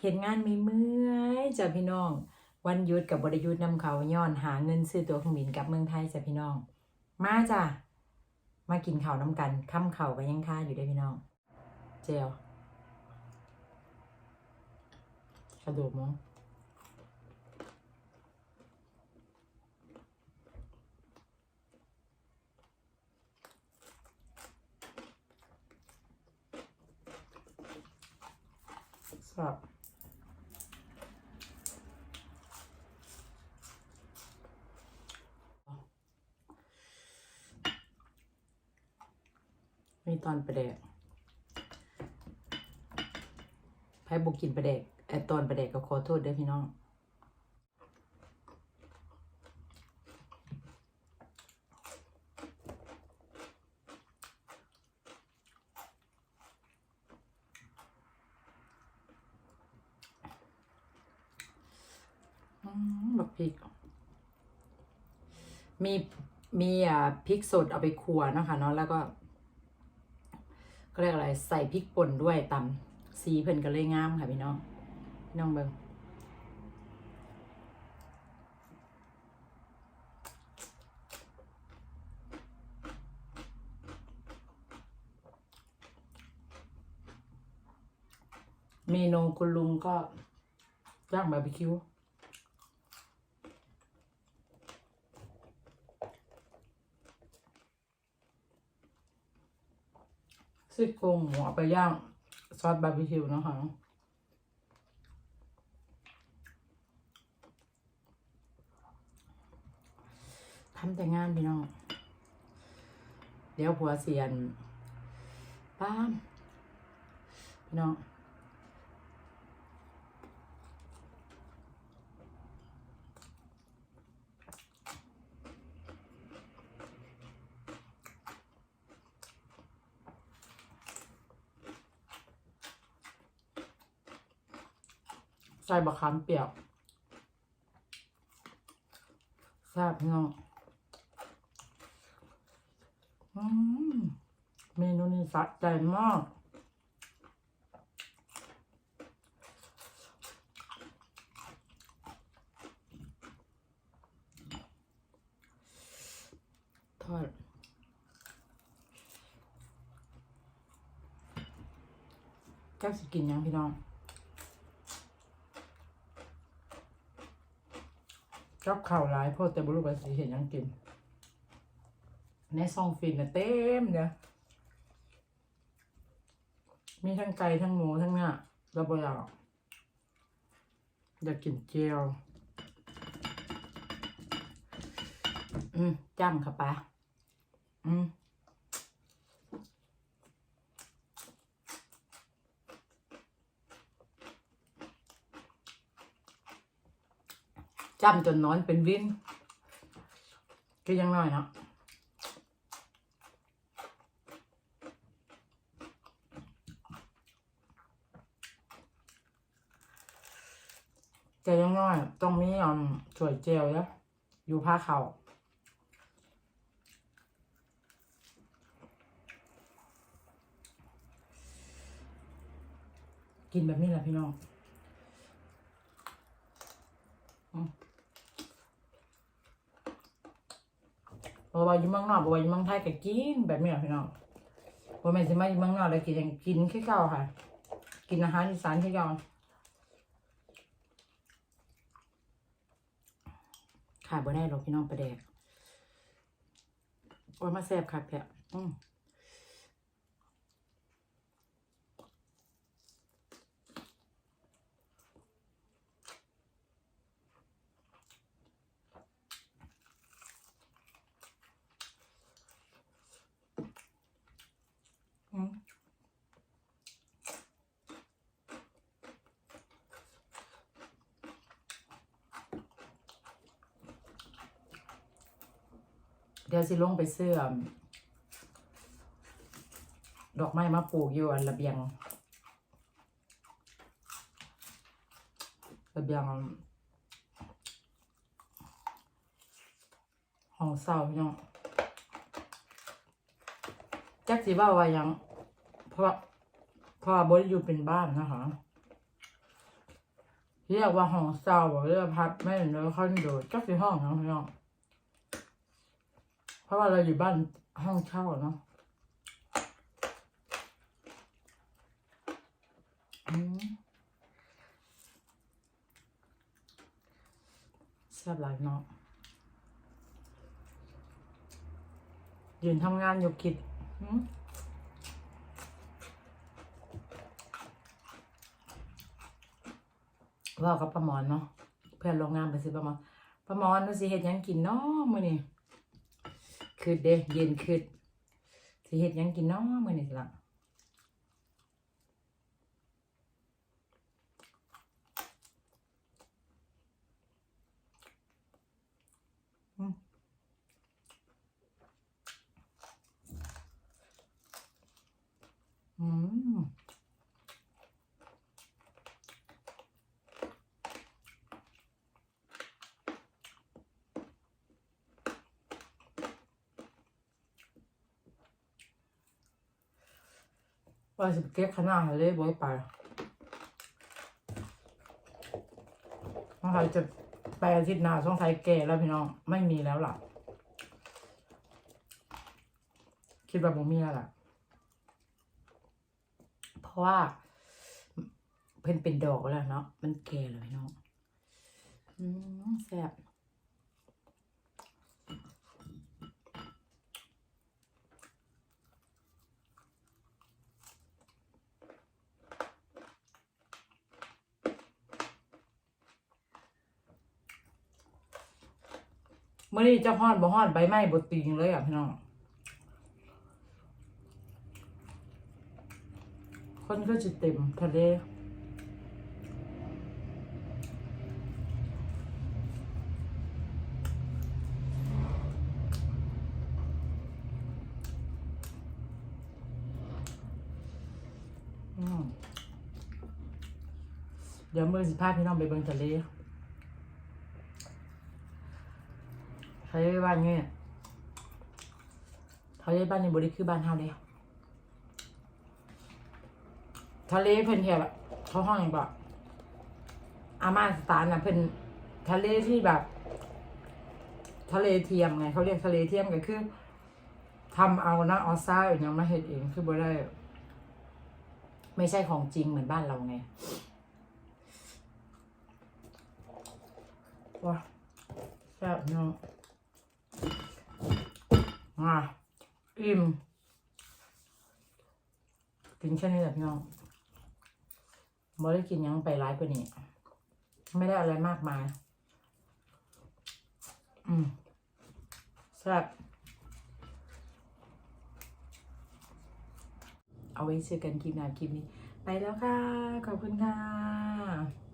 เห็นงานไม่เมื่อยจ้ะพี่น้อง วันยุดกับบริยุทธ์นำเขาย้อนหาเงินซื้อตัวเครื่องบินกลับเมืองไทยจ้ะพี่น้อง มาจ้ะมากินข้าวน้ำกันค่ำเข่าวกันยังค่าอยู่ได้พี่น้อง เจลกระดูกมั้งสับ มีตอนประเดกไพ่บุกินประเดกไอตอนประเดกก็ขอโทษด้อพี่น้องอืมบักพริก มีมีอ่าพริกสดเอาไปคั่วนะคะเนาะแล้วก็ ก็เรียกอะไรใส่พริกป่นด้วยตำสีเพิ่นก็เลยงามค่ะพี่น้องพี่น้องเบิงเมนูคุณลุงก็ย่างบาร์บีคิว ซี่โครงหมูเอาไปย่างซอสบาร์บีคิวนะคะทำแต่งานพี่น้อง เดี๋ยวผัวเสียนป้ามพี่น้อง ใส่บะขามเปียกแซ่บพี่น้องอืมเมนูนี้สะใจมากทอดแก้สิกินยังพี่น้อง กับข่าวร้ายโพดแต่บรุษภาสิเห็นยังกิน ในซองฟินน่ะเต็มเนี่ยมีทั้งไก่ทั้งหมูทั้งเนื้อแล้วบ่อยากอยากกินเจียว อืมจ้ำค่ะปะอืม จ้ำจนนอนเป็นวินก็ยังน้อยเนาะแต่ยังน้อย ต้องมีออมสวยเจลแล้วอยู่ผ้าเขาวกินแบบนี้แหละพี่น้องอืมบอก ว่าอยู่เมืองนอกบอกว่าอยู่เมืองไทยก็กินแบบนี้พี่น้องบ่แม่นสิมาอยู่เมืองนอกแล้วกินยังกินคือเก่าค่ะ กินอาหารอีสานคือเก่าขาดบ่ได้หรอกพี่น้องประแดกโอ้ยมาแซ่บคักแท้อืมอืม เดี๋ยวสิลงไปเสื้อดอกไม้มาปลูกอยู่อันระเบียง ระเบียงห้องเศร้าพี่น้องจักสิว่าว่ายัง เพราะเพราะบริอยู่เป็นบ้านนะคะเรียกว่าห้องเศร้าบอกเรียกว่าพัดไม่เหนเลยคอนโดก็คือห้องทั้งพี่น้อง เพราะว่าเราอยู่บ้านห้องเช่าเนาะแซ่บหลายเนาะยืนทำงานอยู่คิดว่ากับประมอนเนาะเพื่อนโรงงานไปซื้อประมอนประมอนว่าสิเฮ็ดยังกินเนาะมื้อนี้ คือเด้ยืนคือสิเฮ็ดหยังกินเนาะมื้อนี้สิล่ะอืมอืม ว่าจะเก็บขนาดเลยบ่อยไปต้องไทยจะไปอาทิตย์หน้าต้องไทยแก่แล้วพี่น้อง ไม่มีแล้วล่ะ คิดว่าบ่มีแล้วล่ะ เพราะว่าเพิ่นเป็นดอกแล้วเนาะมันแก่แล้วพี่น้อง อืมแซ่บ มื่อนี้เจ้าฮอดบ่ฮอดใบไม้บ่ติงเลยอะพี่น้อง คนก็จะเต็มทะเลเดี๋ยวมือสิพาพี่น้องไปเบิ่งทะเล ทะเลบ้านเนี่ยทะเลบ้านในบริคือบ้านเฮาเลยทะเลเพิ่นแถบเขาห้องอย่างแบบอามาสถานน่ะเพิ่นทะเลที่แบบ ทะเลเทียมไงเขาเรียกทะเลเทียมก็คือทำเอานะเอซ่าอย่างนี้มาเฮ็ดเองคือบ่ได้ไม่ใช่ของจริงเหมือนบ้านเราไงว้าแซ่บเนาอะอิ่ม กินแค่นี้แหละพี่น้องไม่ได้กินยังไปร้ายกว่านี้ ไม่ได้อะไรมากมาย อืมแซ่บเอาไว้เจอกันคลิปหน้าคลิปนี้ ไปแล้วค่ะ ขอบคุณค่ะ